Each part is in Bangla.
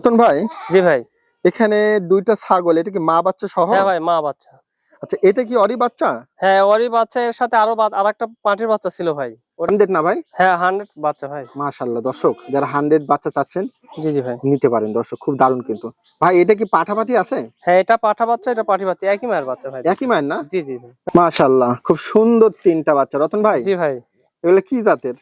রতন ভাই? জি ভাই। এখানে দুইটা ছাগল এটা কি মা বাচ্চা সহ? হ্যাঁ ভাই মা বাচ্চা। আচ্ছা এটা কি অরি বাচ্চা? হ্যাঁ ওরই বাচ্চা এর সাথে আরও আর একটা পাঁচের বাচ্চা ছিল ভাই। হান্ড্রেড না ভাই? হ্যাঁ হান্ড্রেড বাচ্চা ভাই। মাশাল্লাহ দর্শক যারা হান্ড্রেড বাচ্চা চাচ্ছেন জি জি ভাই। নিতে পারেন দর্শক খুব দারুণ কিন্তু। ভাই এটা কি পাঠাপাঠি আছে? হ্যাঁ এটা পাঠা বাচ্চা এটা পাঠি বাচ্চা একই মায়ের বাচ্চা ভাই। একই মায়ের না? জি জি ভাই। মাশাল্লাহ খুব সুন্দর তিনটা বাচ্চা। রতন ভাই জি ভাই। এগুলো কি জাতের?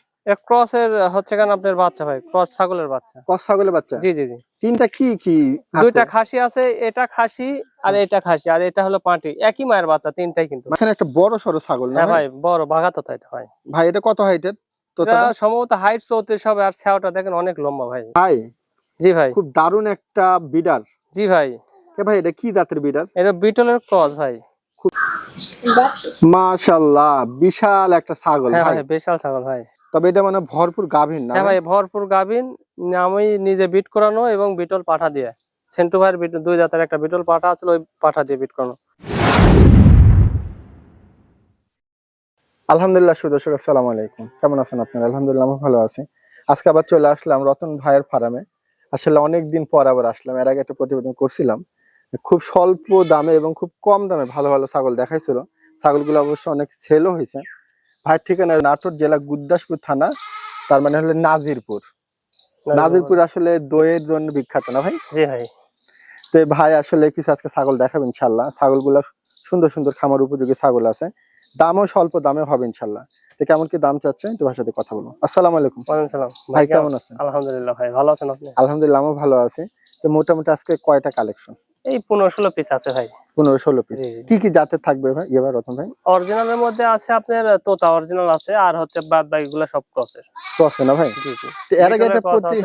ক্রসের হচ্ছে কেন আপনার বাচ্চা ভাই ক্রস ছাগলের বাচ্চা। কস ছাগলের বাচ্চা? জি জি জি। তিনটা কি কি দুইটা খাসি আছে এটা খাসি আর এটা খাসি আর এটা হলো পাটি। একই মায়ের বাচ্চা তিনটাই কিন্তু। এখানে একটা বড় সড়ো ছাগল না হ্যাঁ ভাই? বড় বাঘা তো এটা ভাই। ভাই এটা কত হাইটের তো সম্ভবত হাইট চৌত্রিশ হবে আর ছাওটা দেখেন অনেক লম্বা ভাই। ভাই জি ভাই। খুব দারুণ একটা বিডার জি ভাই। কে ভাই এটা কি জাতের বিডার এটা বিটলের ক্রস ভাই। মাশাল্লাহ বিশাল একটা ছাগল হ্যাঁ ভাই বিশাল ছাগল ভাই। তবে এটা মানে ভরপুর গাভীর না হ্যাঁ ভাই? ভরপুর গাভিন। আমি নিজে বিট করানো এবং বিটল পাঠা দিয়ে। সেন্টু ভাইয়ের বিট- দুই জাতের একটা বিটল পাঠা আছে ওই পাঠা দিয়ে বিট করানো। আলহামদুলিল্লাহ সুদর্শক আসসালামু আলাইকুম। কেমন আছেন আপনারা? আলহামদুলিল্লাহ আমি ভালো আছি। আজকে আবার চলে আসলাম রতন ভাইয়ের ফার্মে। আসলে অনেক দিন পর আবার আসলাম। এর আগে একটা প্রতিবেদন করছিলাম। খুব স্বল্প দামে এবং খুব কম দামে ভালো ভালো ছাগল দেখাইছিল। ছাগলগুলো অবশ্য অনেক সেলও হয়েছে। ভাইয়ের ঠিকানা নাটোর জেলা গুদ্দাসপুর থানা তার মানে হলো নাজিরপুর। নাজিরপুর। আসলে দইয়ের জন্য বিখ্যাত না ভাই? জি ভাই। তো ভাই আসলে কিছু আজকে ছাগল দেখাবে ইনশাল্লাহ ছাগলগুলো সুন্দর সুন্দর খামার উপযোগী ছাগল আছে। দামও স্বল্প দামে হবে ইনশাল্লাহ তো কেমন কি দাম চাচ্ছে একটু ভাষাতে সাথে কথা বলব। আসসালামু আলাইকুম। সালাম। ভাই কেমন আছেন? আলহামদুলিল্লাহ ভাই ভালো আছেন আপনি? আলহামদুলিল্লাহ আমি ভালো আছি। তো মোটামুটি আজকে কয়টা কালেকশন? এই পনেরো ষোলো পিস আছে ভাই। পনেরো ষোলো পিস কি কি জাতের থাকবে ভাই? এবার রতন ভাই? অরিজিনালের মধ্যে আছে আপনার তোতা অরিজিনাল আছে আর হচ্ছে বাদ বাকি গুলো সব ক্রসের ক্রসে না ভাই? জি জি। এর আগে একটা প্রতি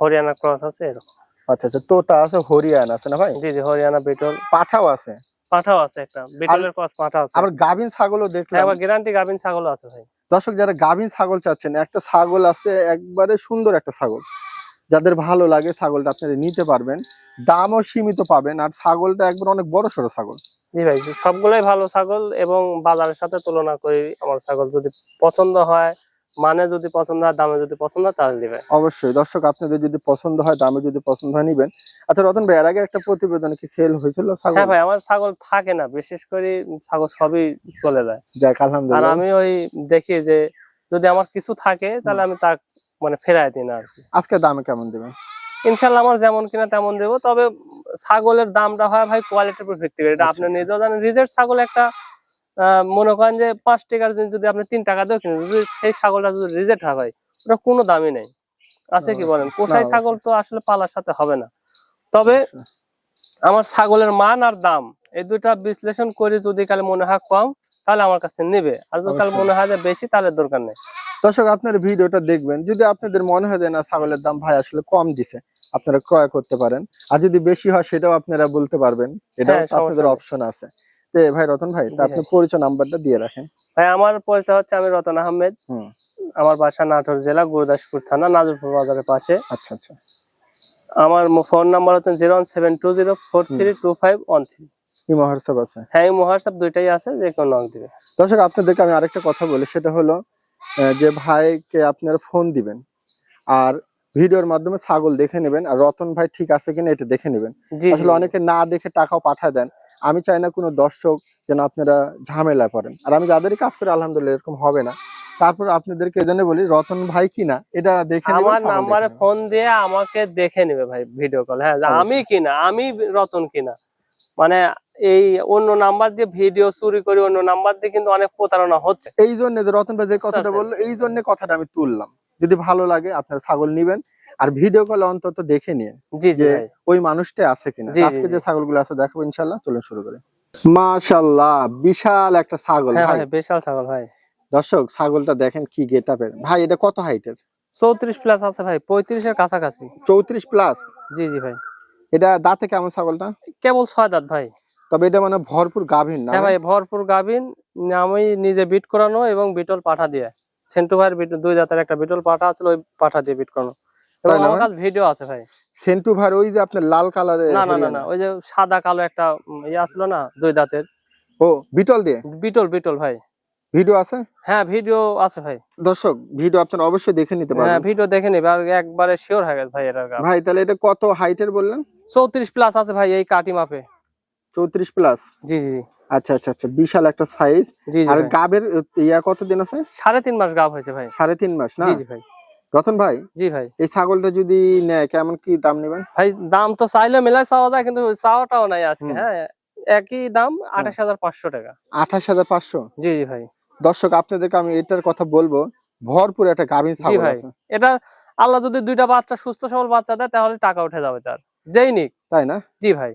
হরিয়ানা ক্রস আছে এরকম। আচ্ছা আচ্ছা তোতা আছে হরিয়ান আছে না ভাই? জি জি হরিয়ানা বিটল পাঠাও আছে। পাঠাও আছে একটা বিটলের ক্রস পাঠা আছে। আবার গাভিন ছাগলও দেখলাম। হ্যাঁ, আবার গ্যারান্টি গাভিন ছাগলও আছে ভাই। দর্শক যারা গাভীন ছাগল চাচ্ছেন একটা ছাগল আছে একবারে সুন্দর একটা ছাগল। যাদের ভালো লাগে ছাগলটা আপনারা নিতে পারবেন। দামও সীমিত পাবেন আর ছাগলটা একবার অনেক বড় সড়ো ছাগল। জি ভাই সবগুলোই ভালো ছাগল এবং বাজারের সাথে তুলনা করি আমার ছাগল যদি পছন্দ হয় মানে যদি পছন্দ হয় দামে যদি পছন্দ হয় তাহলে দিবে অবশ্যই দর্শক আপনাদের যদি পছন্দ হয় দামে যদি পছন্দ হয় নিবেন। আচ্ছা রতন ভাই এর আগে একটা প্রতিবেদনে কি সেল হয়েছিল ছাগল? হ্যাঁ ভাই আমার ছাগল থাকে না বিশেষ করে ছাগল সবই চলে যায়। যাক আর আলহামদুলিল্লাহ আমি ওই দেখি যে যদি আমার কিছু থাকে তাহলে আমি তা মানে ফেরাই দিন আর কি। আজকে দামে কেমন দেবেন? ইনশাল্লাহ আমার যেমন কিনা তেমন দেবো তবে ছাগলের দামটা হয় ভাই কোয়ালিটির উপর ভিত্তি করে। এটা আচ্ছা, আপনি নিজেও জানেন রিজেক্ট ছাগল একটা মনে করেন যে পাঁচ টাকার জিনিস যদি আপনি তিন টাকা দিও কিনে যদি সেই ছাগলটা যদি রিজেক্ট হয় ভাই ওটা কোনো দামই নেই। আছে কি বলেন? অবশ্যই। ছাগল তো আসলে পালার সাথে হবে না। তবে আমার ছাগলের মান আর দাম এই দুইটা বিশ্লেষণ করে যদি কালে মনে হয় কম তাহলে আমার কাছে নেবে। আর যদি কালে। মনে হয় যে বেশি তাহলে দরকার নেই। দর্শক আপনার ভিডিওটা দেখবেন। যদি আপনাদের মনে হয় যে না ছাগলের দাম ভাই আসলে কম দিছে আপনারা ক্রয় করতে পারেন। আর যদি বেশি হয় সেটাও আপনারা বলতে পারবেন। এটা হ্যাঁ, আপনাদের অপশন আছে। ভাই রতন ভাই আপনি। পরিচয় নাম্বারটা দিয়ে রাখেন। ভাই আমার পরিচয় হচ্ছে আমি রতন আহমেদ। আমার বাসা নাটোর জেলা গুরুদাসপুর থানা নাজরপুর বাজারের পাশে। আচ্ছা আচ্ছা। আমার ফোন নাম্বার হচ্ছে zero seven two zero four three two five one three. Imo WhatsApp আছে। হ্যাঁ হোয়াটসঅ্যাপ দুইটাই আছে যে নক দিবে। দর্শক আপনাদেরকে আমি আরেকটা কথা বলি সেটা হলো যে ভাইকে আপনারা ফোন দিবেন আর ভিডিওর মাধ্যমে ছাগল দেখে নেবেন আর রতন ভাই ঠিক আছে কিনা এটা দেখে নেবেন। আসলে অনেকে না দেখে টাকাও পাঠায় দেন। আমি চাই না কোনো দর্শক যেন আপনারা ঝামেলায় পড়েন। আর আমি যাদেরই কাজ করি আলহামদুলিল্লাহ এরকম হবে না। তারপর আপনাদেরকে এজন্য বলি রতন ভাই কিনা এটা দেখে নেবেন, আমার নাম্বারে ফোন দিয়ে আমাকে দেখে নেবে ভাই ভিডিও কল হ্যাঁ আমি কিনা আমি রতন কিনা। মানে এই অন্য নাম্বার দিয়ে ভিডিও চুরি করে অন্য নাম্বার দিয়ে কিন্তু অনেক প্রতারণা হচ্ছে। এই জন্য রতন ভাই যে কথাটা আচ্ছা। বলল এই জন্য কথাটা আমি তুললাম। যদি ভালো লাগে আপনারা ছাগল নিবেন। আর ভিডিও কলে অন্তত দেখে জি যে ওই মানুষটা আছে কিনা। আজকে। যে ছাগলগুলো আছে দেখাবো ইনশাল্লাহ চলুন শুরু করি। মাশাল্লাহ বিশাল একটা ছাগল হ্যাঁ ভাই। ভাই বিশাল ছাগল ভাই। দর্শক ছাগলটা দেখেন কি গেটাপের ভাই এটা কত হাইটের চৌত্রিশ প্লাস আছে ভাই পঁয়ত্রিশের কাছাকাছি। চৌত্রিশ প্লাস জি জি ভাই। এটা দাঁতে কেমন ছাগলটা? কেবল ছয় দাঁত ভাই। তবে এটা মানে ভরপুর গাভীর না হ্যাঁ ভাই? ভরপুর গাভিন। আমি নিজে বিট করানো এবং বিটল পাঠা দিয়ে। সেন্টু ভাইয়ের বিট- দুই জাতের একটা বিটল পাঠা আছে ওই পাঠা দিয়ে বিট করানো। আমার কাছে ভিডিও আছে ভাই। সেন্টু ভাই ওই যে আপনার লাল কালারের না না না ওই যে সাদা কালো একটা ইয়ে আসলো না দুই দাঁতের। ও বিটল দিয়ে? বিটল বিটল ভাই। ভিডিও আছে? হ্যাঁ ভিডিও আছে ভাই। দর্শক ভিডিও আপনারা অবশ্যই দেখে নিতে হ্যাঁ ভিডিও দেখে নিবে আর একবারে শিওর হয়ে গেছে ভাই গাব ভাই তাহলে এটা কত হাইটের বললেন? চৌত্রিশ প্লাস আছে ভাই এই কাটি মাপে। চৌত্রিশ প্লাস জি জি। আচ্ছা আচ্ছা আচ্ছা বিশাল একটা সাইজ আর গাবের ইয়া কতদিন আছে? সাড়ে তিন মাস গাব হয়েছে ভাই। সাড়ে তিন মাস না? জি জি ভাই। রতন ভাই জি ভাই। এই ছাগলটা যদি নেয় কেমন কি দাম নেবেন? ভাই দাম তো চাইলে মেলায় চাওয়া যায় কিন্তু চাওয়াটাও নাই আজকে হ্যাঁ একই দাম আঠাশ হাজার পাঁচশো টাকা। আঠাশ হাজার পাঁচশো? জি জি ভাই। দর্শক আপনাদেরকে আমি এটার কথা বলব ভরপুর একটা গাভীন ছাগল আছে। এটা আল্লাহ যদি দুইটা বাচ্চা সুস্থ সবল বাচ্চা দেয় তাহলে টাকা উঠে যাবে তার। যেই নিক। তাই না? জি ভাই।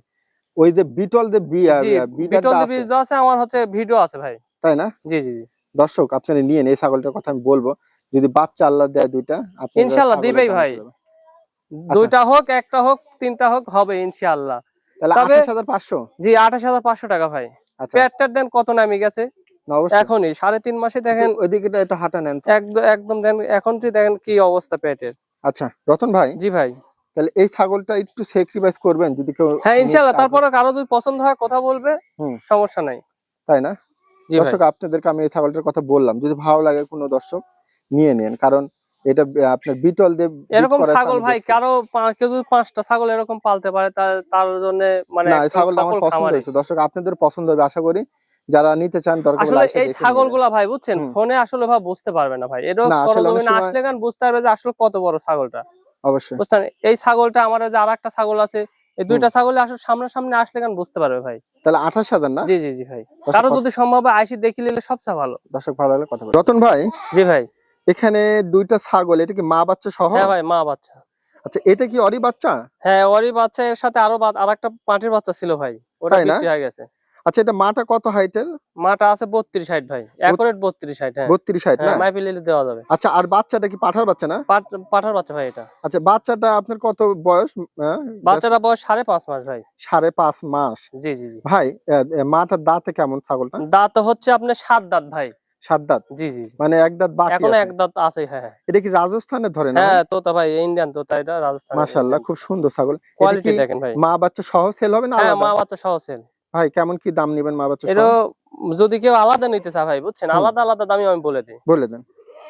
ওই যে বিটল বিয়া বিটল আছে, বীজ আছে আমার হচ্ছে ভিডিও আছে ভাই। তাই না? জি জি জি। দর্শক আপনারা নিয়ে এই ছাগলটার কথা আমি বলব। যদি বাচ্চা আল্লাহ দেয় দুইটা আপনারা ইনশাআল্লাহ দিবেই ভাই। দুইটা হোক একটা হোক তিনটা হোক হবে ইনশাআল্লাহ। তাহলে তবে- আঠাশ হাজার পাঁচশো? জি আঠাশ হাজার পাঁচশো টাকা ভাই। আচ্ছা। পেটটার দেন কত নামে গেছে? এখনই সাড়ে তিন মাসে দেখেন ওইদিকে এটা হাঁটা নেন একদম একদম দেন এখন তুই দেখেন কি অবস্থা পেটের। আচ্ছা রতন ভাই জি ভাই। তাহলে এই ছাগলটা একটু স্যাক্রিফাইস করবেন যদি কেউ হ্যাঁ ইনশাআল্লাহ তারপরে কারও যদি পছন্দ হয় কথা বলবে সমস্যা নাই। তাই না? দর্শক আপনাদেরকে আমি এই ছাগলটার কথা বললাম। যদি ভালো লাগে কোনো দর্শক নিয়ে নেন। কারণ এটা আপনার বিটল দেব এরকম ছাগল ভাই কারও কেউ যদি পাঁচটা ছাগল এরকম পালতে পারে তার তার জন্য মানে না ছাগলটা আমার পছন্দ হয়েছে। দর্শক আপনাদের পছন্দ হবে আশা করি। যারা নিতে চান দরকার আসলে এই ছাগলগুলা ভাই বুঝছেন? ফোনে আসলে ভাই বুঝতে পারবে না ভাই। এটা আসলে অনেক সরজমিনে আসলে গান বুঝতে পারবে যে আসলে কত বড় ছাগলটা। অবশ্যই। বুঝছেন? এই ছাগলটা আমার যে আর একটা ছাগল আছে এই দুইটা ছাগল আসলে সামনাসামনি আসলে গান বুঝতে পারবে ভাই। তাহলে আঠাশ হাজার না? জি জি জি ভাই। কারও যদি সম্ভব হয় আইসি দেখি নিলে সবচেয়ে ভালো। দর্শক ভালো লাগলে কথা। রতন ভাই জি ভাই। এখানে দুইটা ছাগল এটা কি মা বাচ্চা সহ? হ্যাঁ ভাই মা বাচ্চা। আচ্ছা এটা কি অরি বাচ্চা? হ্যাঁ ওরই বাচ্চা এর সাথে আরও আর একটা পাটির বাচ্চা ছিল ভাই। ওটা বিক্রি হয়ে গেছে। আচ্ছা এটা মাটা কত হাইটের? মাটা আছে বত্রিশ হাইট ভাই একরেট বত্রিশ হাইট হ্যাঁ। বত্রিশ হাইট না? হ্যাঁ মাইপি লিলে দেওয়া যাবে। আচ্ছা আর বাচ্চাটা কি পাঠার বাচ্চা না? পাঠার বাচ্চা ভাই এটা। আচ্ছা বাচ্চাটা আপনার কত বয়স? বাচ্চাটা বয়স সাড়ে পাঁচ মাস ভাই। সাড়ে পাঁচ মাস। জি জি জি। ভাই মাটার দাঁতে কেমন ছাগলটা? দাঁত হচ্ছে আপনার সাত দাঁত ভাই। সাত দাঁত? জি জি মানে এক দাঁত বাকি এখনও। এক দাঁত আছে হ্যাঁ হ্যাঁ। এটা কি রাজস্থানের ধরে না হ্যাঁ তোতা ভাই ইন্ডিয়ান তোতা এটা রাজস্থান মাশাআল্লাহ খুব সুন্দর ছাগল। কোয়ালিটি দেখেন ভাই। মা বাচ্চা সহ সেল হবে না হ্যাঁ মা বাচ্চা সহ সেল। ভাই কেমন কি দাম নেবেন মা বাচ্চা এটা যদি কেউ আলাদা নিতে চায় ভাই বুঝছেন? আলাদা আলাদা দামি আমি বলে দিই। বলে দেন।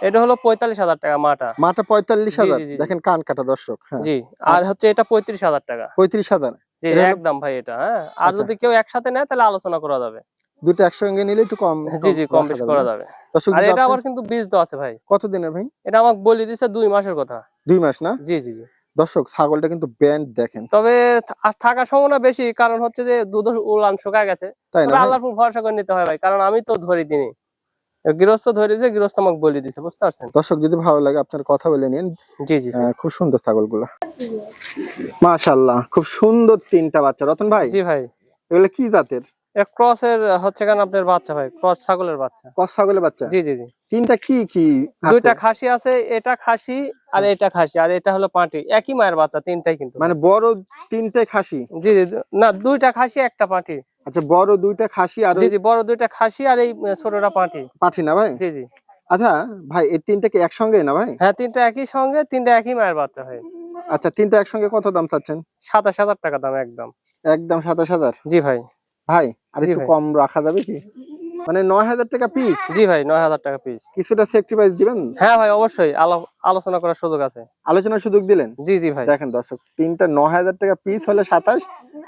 এটা হলো পঁয়তাল্লিশ হাজার টাকা মাটা। মাটা পঁয়তাল্লিশ হাজার। দেখেন কান কাটা দর্শক হ্যাঁ। জি আর হচ্ছে এটা পঁয়ত্রিশ হাজার টাকা। পঁয়ত্রিশ হাজার? জি একদম ভাই এটা হ্যাঁ। আর আচ্ছা। যদি কেউ একসাথে নেয় তাহলে আলোচনা করা যাবে। দুটো একসঙ্গে নিলে একটু কম জি জি কম বেশ করা যাবে। আর এটা আবার কিন্তু বীজ দেওয়া আছে ভাই। কত দিনের ভাই? এটা আমাকে বলে দিছে দুই মাসের কথা। দুই মাস না? জি জি জি। দর্শক ছাগলটা কিন্তু ব্যান্ড দেখেন। তবে থাকার সম্ভাবনা বেশি কারণ হচ্ছে যে দুধ উলান শুকায় গেছে? আল্লাহর উপর ভরসা করে নিতে হয় ভাই কারণ আমি তো ধরি দিনি গৃহস্থ ধরে দিয়েছে গৃহস্থ আমাকে বলে দিছে বুঝতে পারছেন? দর্শক যদি ভালো লাগে আপনার কথা বলে নিন। জি জি। খুব সুন্দর ছাগলগুলো। মাশাআল্লাহ খুব সুন্দর তিনটা বাচ্চা। রতন ভাই? জি ভাই। এগুলো কি জাতের? ক্রসের হচ্ছে কেন আপনার বাচ্চা ভাই ক্রস ছাগলের বাচ্চা। কস ছাগলের বাচ্চা? জি জি জি। তিনটা কি কি দুইটা খাসি আছে এটা খাসি আর এটা খাসি আর এটা হলো পাটি। একই মায়ের বাচ্চা তিনটাই কিন্তু। মানে বড় তিনটে খাসি? জি জি না দুইটা খাসি একটা পাটি। আচ্ছা বড় দুইটা খাসি আর জি জি বড় দুইটা খাসি আর এই ছোটটা পাটি। পাঠি না ভাই? জি জি। আচ্ছা ভাই এই তিনটা কি একসঙ্গে না ভাই? হ্যাঁ তিনটা একই সঙ্গে তিনটা একই মায়ের বাচ্চা ভাই। আচ্ছা তিনটা একসঙ্গে কত দাম চাচ্ছেন? সাতাশ হাজার টাকা দাম একদম। একদম সাতাশ হাজার? জি ভাই। ভাই আর একটু কম রাখা যাবে কি? মানে নয় হাজার টাকা পিস জি ভাই নয় হাজার টাকা পিস কিছুটা সেক্রিফাইস দিবেন? হ্যাঁ ভাই অবশ্যই। আলোচনা করার সুযোগ আছে। আলোচনার সুযোগ দিলেন? জি জি ভাই। দেখেন দর্শক তিনটা নয় হাজার টাকা পিস হলে সাতাশ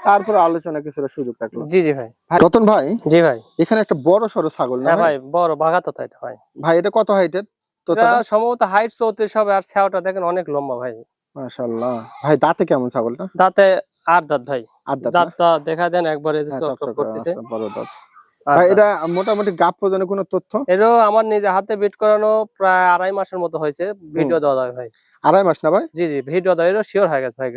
তারপর আলোচনা কিছুটা সুযোগ থাকল জি জি ভাই। ভাই রতন ভাই জি ভাই। এখানে একটা বড় সড়ো ছাগল না হ্যাঁ ভাই? ভাই বড় বাঘা তো এটা ভাই। ভাই এটা কত হাইটের তো? সম্ভবত হাইট চৌত্রিশ হবে আর ছাওটা দেখেন অনেক লম্বা ভাই। মাশাআল্লাহ। ভাই দাঁতে কেমন ছাগলটা? দাঁতে আট দাঁত ভাই। আর দাঁত না? দাঁতটা দেখা দেন একবারে হ্যাঁ, চকচক চকচক করতেছে। বড় দাঁত। ভাই এটা মোটামুটি গাপ পর্যন্ত কোনো তথ্য? আমার নিজে হাতে বিট করানো প্রায় আড়াই মাসের মতো হয়েছে ভিডিও দেওয়া যাবে ভাই। আড়াই মাস না ভাই? জি জি ভিডিও দেওয়া শিওর হয়ে গেছে ভাই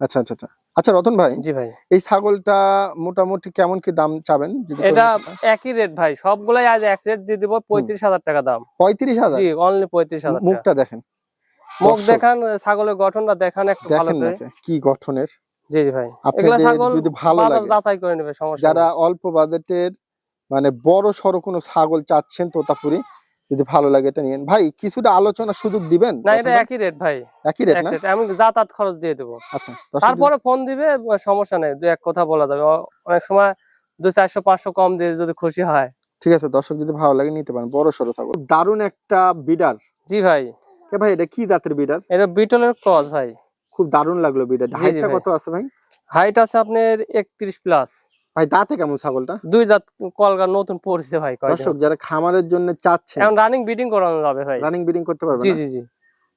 আচ্ছা আচ্ছা আচ্ছা। আচ্ছা রতন ভাই জি ভাই। এই ছাগলটা মোটামুটি কেমন কি দাম চাবেন এটা একই রেট ভাই সবগুলাই আজ এক রেট দিয়ে দিব পঁয়ত্রিশ হাজার টাকা দাম। পঁয়ত্রিশ হাজার? জি অনলি পঁয়ত্রিশ হাজার মুখটা দেখেন। মুখ দেখান ছাগলের গঠনটা দেখান একটু ভালো করে। কি গঠনের? জি জি ভাই। আপনাদের যদি ভালো লাগে যাচাই করে নেবে সমস্যা যারা অল্প বাজেটের মানে বড় সড়ো কোনো ছাগল চাচ্ছেন তোতাপুরি যদি ভালো লাগে এটা নিয়েন। ভাই কিছুটা আলোচনা সুযোগ দিবেন না এটা একই রেট ভাই। একই রেট না? আমি যাতায়াত খরচ দিয়ে দেবো। আচ্ছা তারপরে ফোন দিবে সমস্যা নেই দু এক কথা বলা যাবে। অনেক সময় দুই চারশো পাঁচশো কম দিয়ে যদি খুশি হয়। ঠিক আছে দর্শক যদি ভালো লাগে নিতে পারেন বড় সড়ো ছাগল। দারুণ একটা বিডার জি ভাই। ভাই এটা কি জাতের বিডার এটা বিটলের ক্রস ভাই। খুব দারুণ লাগল বিডার জি, হাইটটা কত আছে ভাই? হাইট আছে আপনার একত্রিশ প্লাস ভাই দাঁতে কেমন ছাগলটা? দুই জাত কলকার নতুন পড়ছে ভাই দর্শক যারা খামারের জন্য চাচ্ছেন। এখন রানিং বিডিং করানো যাবে ভাই। রানিং বিডিং করতে পারবেন জি জি জি।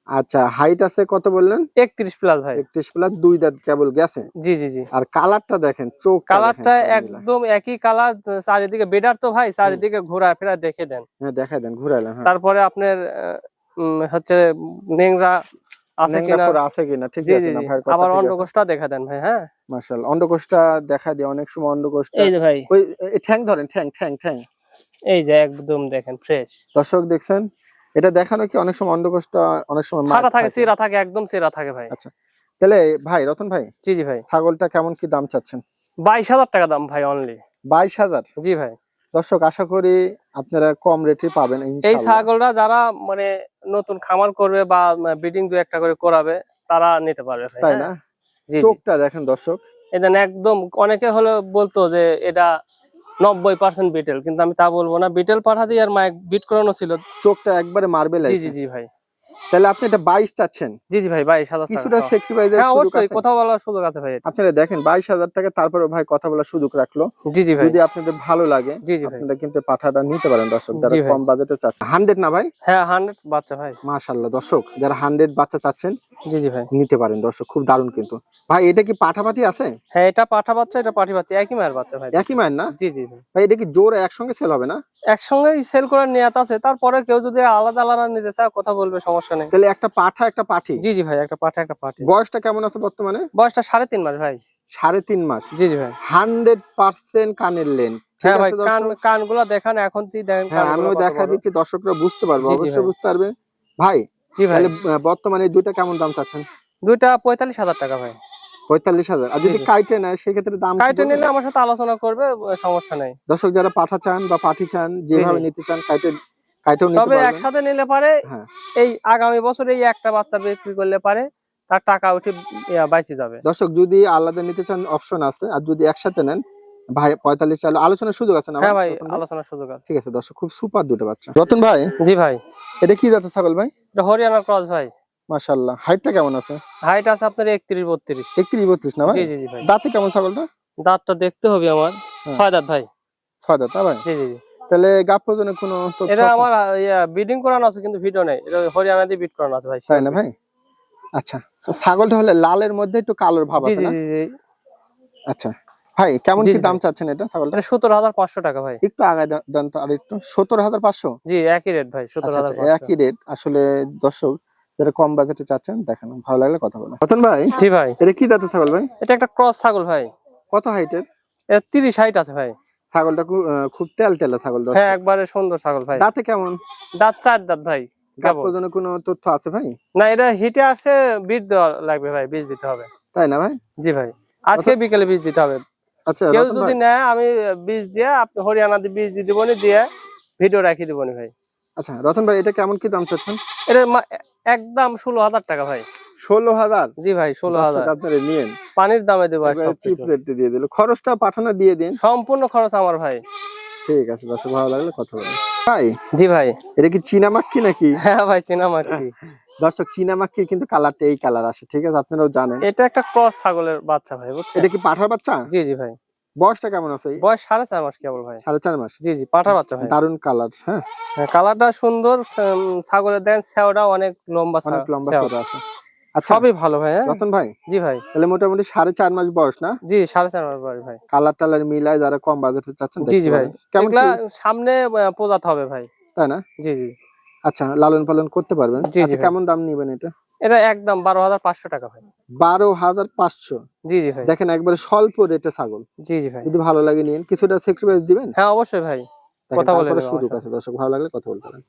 আচ্ছা হাইট আছে কত বললেন? একত্রিশ প্লাস ভাই। একত্রিশ প্লাস দুই দাঁত কেবল গেছে? জি জি জি। আর কালারটা দেখেন চোখ কালারটা একদম একই কালার চারিদিকে বেডার তো ভাই চারিদিকে ঘোরা ফেরা দেখে দেন। হ্যাঁ দেখাই দেন ঘুরাইলেন হ্যাঁ। তারপরে আপনার হচ্ছে নেংরা আছে কিনা? আছে কিনা? ঠিক আছে না জি। আবার কথা ঠিক আছে। অন্ডকোষটা দেখা দেন ভাই হ্যাঁ? মাশাআল্লাহ অন্ডকোষটা দেখা দিয়ে অনেক সময় অন্ডকোষটা এই যে ভাই। ওই ঠ্যাং ধরেন ঠ্যাং ঠ্যাং ঠ্যাং। এই যে একদম দেখেন ফ্রেশ দর্শক দেখছেন এটা দেখানো কি অনেক সময় অন্ডকোষটা অনেক সময় মার থাকে থাকে। সিরা থাকে একদম সিরা থাকে ভাই। তাহলে ভাই রতন ভাই জি জি ভাই। ছাগলটা কেমন কি দাম চাচ্ছেন? বাইশ হাজার টাকা দাম ভাই অনলি বাইশ হাজার? জি ভাই। দর্শক আশা করি আপনারা কম রেটে পাবেন এই। ছাগলটা যারা মানে নতুন খামার করবে বা ব্রিডিং দু একটা করে করাবে তারা নিতে পারবে তাই হ্যাঁ? না? চোখটা দেখেন দর্শক। এটা একদম অনেকে হলো বলতো যে এটা নব্বই পার্সেন্ট বিটেল কিন্তু আমি তা বলব না। বিটেল পাঠা দিয়ে আর মাইক বিট করানো ছিল। চোখটা একবারে মারবে জি জি ভাই। তাহলে আপনি এটা বাইশ চাচ্ছেন। জি জি ভাই বাইশ হাজার কিছুটা। হ্যাঁ অবশ্যই কথা বলার সুযোগ আছে ভাই। আপনারা দেখেন বাইশ হাজার টাকা তারপরে ভাই কথা বলার সুযোগ রাখল। জি জি ভাই। যদি আপনাদের ভালো লাগে জি জি আপনারা কিন্তু পাঠাটা নিতে পারেন দর্শক যারা কম বাজেটে চাচ্ছেন। হান্ড্রেড না ভাই? হ্যাঁ হান্ড্রেড বাচ্চা ভাই। মাশাল্লাহ দর্শক যারা হান্ড্রেড বাচ্চা চাচ্ছেন জি জি ভাই। নিতে পারেন দর্শক খুব দারুণ কিন্তু। ভাই এটা কি পাঠাপাঠি আছে? হ্যাঁ এটা পাঠা বাচ্চা এটা পাঠি বাচ্চা একই মায়ের বাচ্চা ভাই। একই মায়ের না? জি জি ভাই। এটা কি জোর একসঙ্গে সেল হবে না? একসঙ্গে সেল করার নিয়াত আছে তারপরে কেউ যদি আলাদা আলাদা নিতে চায় কথা বলবে সমস্যা নেই। তাহলে একটা পাঠা একটা পাঠি? জি জি ভাই একটা পাঠা একটা পাঠি। বয়সটা কেমন আছে বর্তমানে? বয়সটা সাড়ে তিন মাস ভাই। সাড়ে তিন মাস। জি জি ভাই। হান্ড্রেড পার্সেন্ট কানের লেন হ্যাঁ ভাই কান কানগুলা দেখান এখন তুই দেখেন হ্যাঁ আমিও দেখা দিচ্ছি দর্শকরা বুঝতে পারবে অবশ্যই বুঝতে পারবে। ভাই জি ভাই। বর্তমানে দুইটা কেমন দাম চাচ্ছেন? দুইটা পঁয়তাল্লিশ হাজার টাকা ভাই। পঁয়তাল্লিশ হাজার। আর যদি কাইটে নেয় সেক্ষেত্রে দাম কাইটে নিলে আমার সাথে আলোচনা করবে সমস্যা নেই। দর্শক যারা পাঠা চান বা পাঠি চান যেভাবে নিতে চান কাইটে কাইটেও নিতে তবে একসাথে নিলে পারে হ্যাঁ। এই আগামী বছর এই একটা বাচ্চা বিক্রি করলে পারে তার টাকা উঠে যাবে। দর্শক যদি আলাদা নিতে চান অপশন আছে। আর যদি একসাথে নেন ভাই পঁয়তাল্লিশ চাল আলোচনার সুযোগ আছে না হ্যাঁ ভাই আলোচনার সুযোগ আছে। ঠিক আছে দর্শক খুব সুপার দুটো বাচ্চা। রতন ভাই? জি ভাই। এটা কি জাতের ছাগল ভাই? এটা হরিয়ানা ক্রস ভাই। মাশাল্লাহ হাইটটা কেমন আছে? হাইট আছে আপনার একত্রিশ বত্রিশ। একত্রিশ বত্রিশ না ভাই? জি জি জি ভাই। দাঁতে কেমন ছাগলটা? দাঁতটা দেখতে হবে আমার। হ্যাঁ। ছয় দাঁত ভাই। ছয় দাঁত না ভাই? জি জি জি। তাহলে গাপ প্রজনের কোনো এটা? আমার বিডিং করানো আছে কিন্তু ভিডিও নেই। এটা হরিয়ানা দিয়ে বিট করানো আছে ভাই তাই না ভাই? আচ্ছা ছাগলটা হলে লালের মধ্যে একটু কালোর ভাব আছে জি জি জি। আচ্ছা। ভাই কেমন কি দাম চাচ্ছেন এটা ছাগলটা? সতেরো হাজার পাঁচশো টাকা ভাই। একটু আগে দেন তো আর একটু। সত্তর হাজার পাঁচশো? জি একই রেট ভাই সতেরো আচ্ছা হাজার আচ্ছা একই রেট আসলে দর্শক যারা কম বাজেটে চাচ্ছেন দেখেন ভালো লাগলে কথা বলেন। রতন ভাই জি ভাই। এটা কি ছাগল ভাই? এটা একটা ক্রস ছাগল ভাই। কত হাইটের এটা তিরিশ হাইট আছে ভাই। ছাগলটা খুব তেল তেলা ছাগল। হ্যাঁ একবারে সুন্দর ছাগল ভাই। দাঁতে কেমন? দাঁত চার দাঁত ভাই গাপ কোনো তথ্য আছে ভাই? না এটা হিটে আসে বীজ দেওয়া লাগবে ভাই বীজ দিতে হবে। তাই না ভাই? জি ভাই। আজকে বিকেলে বীজ দিতে হবে। কেউ যদি নেয় আমি বীজ দিয়ে আপনি হরিয়ানা দিয়ে বীজ দিয়ে দিবনি দিয়ে ভিডিও রাখি দিবনি ভাই। আচ্ছা রতন ভাই এটা কেমন কি দাম চাচ্ছেন? এটা একদম ষোলো হাজার টাকা ভাই। ষোলো হাজার? জি ভাই ষোলো হাজার। আপনারা নিয়েন। পানির দামে দেবো আর চিপ রেটে দিয়ে দিল। খরচটা পাঠানো দিয়ে দিন। সম্পূর্ণ খরচ আমার ভাই। ঠিক আছে দর্শক ভালো লাগলে কথা ভাই জি ভাই। এটা কি চীনা নাকি? হ্যাঁ ভাই চিনা দর্শক চীনা মাক্কির কিন্তু কালারটা এই কালার আসে ঠিক আছে? আপনারাও জানেন। এটা একটা ক্রস ছাগলের বাচ্চা ভাই বুঝছেন? এটা কি পাঠার বাচ্চা? জি জি ভাই। বয়সটা কেমন আছে? বয়স সাড়ে চার মাস কেবল ভাই। সাড়ে চার মাস? জি জি পাঠা বাচ্চা ভাই। দারুণ কালার হ্যাঁ? হ্যাঁ, কালারটা সুন্দর ছাগলের দেন সেওটা অনেক লম্বা অনেক লম্বা। সরো আছে। আচ্ছা সবই ভালো ভাই হ্যাঁ? রতন ভাই জি ভাই। তাহলে মোটামুটি সাড়ে চার মাস বয়স না? জি সাড়ে চার মাস বয়স ভাই। কালার টালার মিলায় যারা কম বাজেটে চাচ্ছেন জি জি ভাই। কেমন সামনে পোজাতে হবে ভাই। তাই না? জি জি। আচ্ছা লালন পালন করতে পারবেন? আচ্ছা। কেমন দাম নিবেন এটা? এটা একদম বারো হাজার পাঁচশো টাকা ভাই। বারো হাজার পাঁচশো? জি জি ভাই। দেখেন একবারে স্বল্প রেটে ছাগল। জি জি ভাই। যদি ভালো লাগে নিন। কিছুটা স্যাক্রিফাইস দিবেন? হ্যাঁ অবশ্যই ভাই। কথা বলে সুযোগ আছে দর্শক। ভালো লাগলে কথা বলতে পারেন।